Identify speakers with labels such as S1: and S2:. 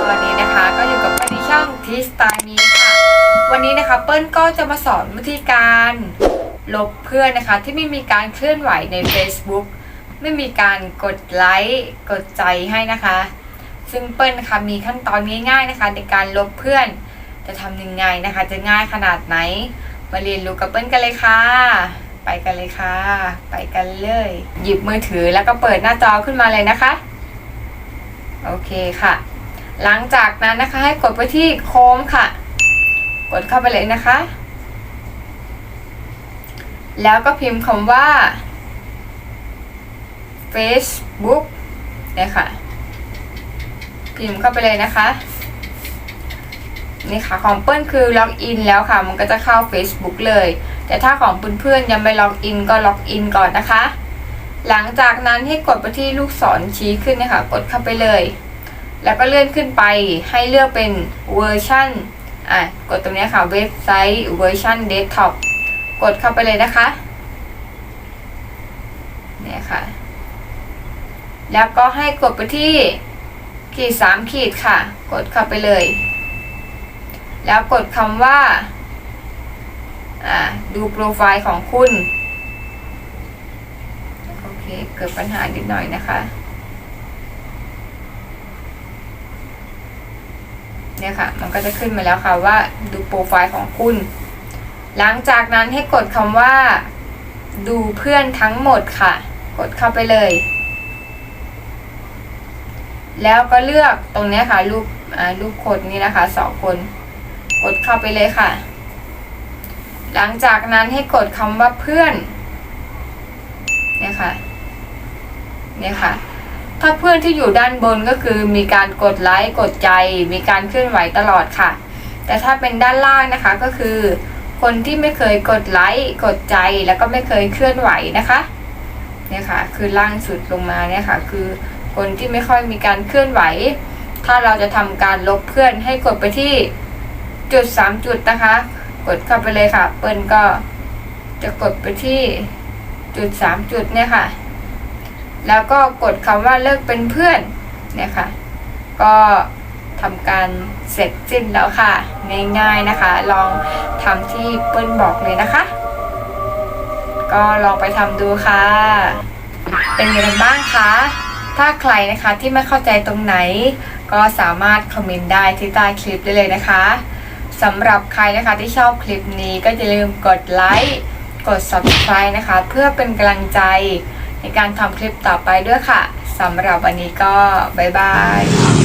S1: ตอนนี้นะคะก็อยู่กับเปิ้ลในช่องทีสไตล์นี้ค่ะ วันนี้นะคะเปิ้ลก็จะมาสอนวิธีการลบเพื่อนนะคะ ที่ไม่มีการเคลื่อนไหวใน Facebook ไม่มีการกดไลค์กดใจให้นะคะ ซึ่งเปิ้ลนะคะมีขั้นตอนง่ายๆนะคะ ในการลบเพื่อนจะทำยังไงนะคะ จะง่ายขนาดไหน มาเรียนรู้กับเปิ้ลกันเลยค่ะ ไปกันเลยค่ะ ไปกันเลย หยิบมือถือแล้วก็เปิดหน้าจอขึ้นมาเลยนะคะ โอเคค่ะ หลังจากนั้นนะคะให้กดไปที่โคมค่ะ กดเข้าไปเลยนะคะ แล้วก็พิมพ์คำว่า Facebook เนี่ยค่ะ พิมพ์เข้าไปเลยนะคะ นี่ค่ะของเปิ้ลคือล็อกอินแล้วค่ะ มันก็จะเข้า Facebook เลย แต่ถ้าของเพื่อนๆยังไม่ล็อกอินก็ล็อกอินก่อนนะคะ หลังจากนั้นให้กดไปที่ลูกศรชี้ขึ้นนะคะ กดเข้าไปเลย แล้วก็เลื่อนขึ้นไปให้เลือกเป็นเวอร์ชันอะกดตรงนี้ค่ะเว็บไซต์เวอร์ชันเดสก์ท็อปกดเข้าไปเลยนะคะเนี่ยค่ะ แล้วก็ให้กดไปที่ขีดสามขีดค่ะ กดเข้าไปเลย แล้วกดคำว่า อ่า ดูโปรไฟล์ของคุณ เกิดปัญหานิดหน่อยนะคะ เนี่ยค่ะ มันก็จะขึ้นมาแล้วค่ะว่าดูโปรไฟล์ของคุณ หลังจากนั้นให้กดคำว่า ดูเพื่อนทั้งหมดค่ะ กดเข้าไปเลย แล้วก็เลือกตรงนี้ค่ะรูปรูปคนนี้นะคะสองคน กดเข้าไปเลยค่ะ หลังจากนั้นให้กดคำว่าเพื่อนเนี่ยค่ะ เนี่ยค่ะ ถ้าเพื่อนที่อยู่ด้านบนก็คือมีการกดไลค์กดใจ มีการเคลื่อนไหวตลอดค่ะ แต่ถ้าเป็นด้านล่างนะคะก็คือ คนที่ไม่เคยกดไลค์กดใจแล้วก็ไม่เคยเคลื่อนไหวนะคะเนี่ยค่ะคือล่างสุดลงมาเนี่ยค่ะ คือคนที่ไม่ค่อยมีการเคลื่อนไหว ถ้าเราจะทำการลบเพื่อนให้กดไปที่จุดสามจุดนะคะ กดเข้าไปเลยค่ะ เปิ้ลก็จะกดไปที่จุดสามจุดเนี่ยค่ะ แล้วก็กดคำว่าเลิกเป็นเพื่อนเนี่ยค่ะ ก็ทำการเสร็จสิ้นแล้วค่ะง่ายๆนะคะ ลองทำที่เปิ้ลบอกเลยนะคะ ก็ลองไปทำดูค่ะ เป็นยังไงบ้างคะถ้าใครนะคะที่ไม่เข้าใจตรงไหน ก็สามารถคอมเมนต์ได้ที่ใต้คลิปได้เลยนะคะสำหรับใครนะคะที่ชอบคลิปนี้ก็อย่าลืมกดไลค์กด subscribe นะคะ เพื่อเป็นกำลังใจ ในการทำคลิปต่อไปด้วยค่ะสำหรับวันนี้ก็บ๊ายบาย